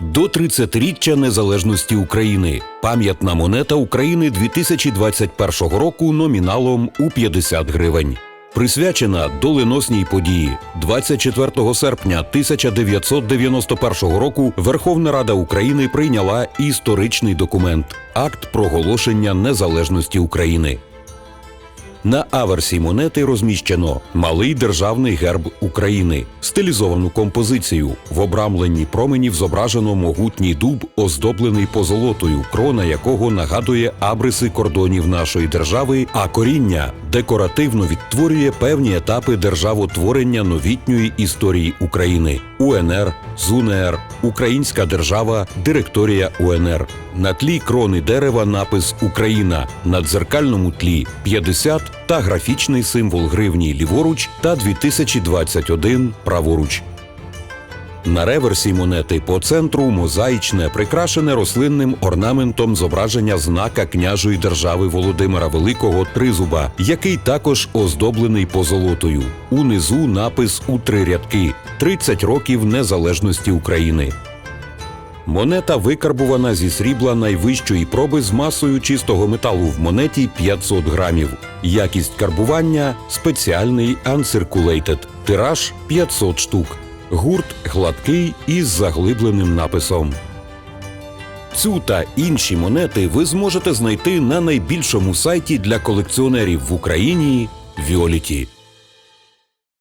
До 30-річчя незалежності України. Пам'ятна монета України 2021 року номіналом у 50 гривень. Присвячена доленосній події 24 серпня 1991 року Верховна Рада України прийняла історичний документ Акт проголошення незалежності України. На аверсі монети розміщено малий державний герб України, стилізовану композицію. В обрамленні променів зображено могутній дуб, оздоблений позолотою, крона якого нагадує абриси кордонів нашої держави, а коріння декоративно відтворює певні етапи державотворення новітньої історії України УНР, ЗУНР, Українська держава, директорія УНР. На тлі крони дерева напис Україна на дзеркальному тлі 50 та графічний символ гривні ліворуч та 2021 праворуч. На реверсі монети по центру мозаїчне, прикрашене рослинним орнаментом зображення знака княжої держави Володимира Великого Тризуба, який також оздоблений позолотою. Унизу напис у три рядки: 30 років незалежності України. Монета викарбувана зі срібла найвищої проби з масою чистого металу в монеті 500 грамів. Якість карбування спеціальний uncirculated. Тираж 500 штук. Гурт гладкий із заглибленим написом. Цю та інші монети ви зможете знайти на найбільшому сайті для колекціонерів в Україні Віоліті.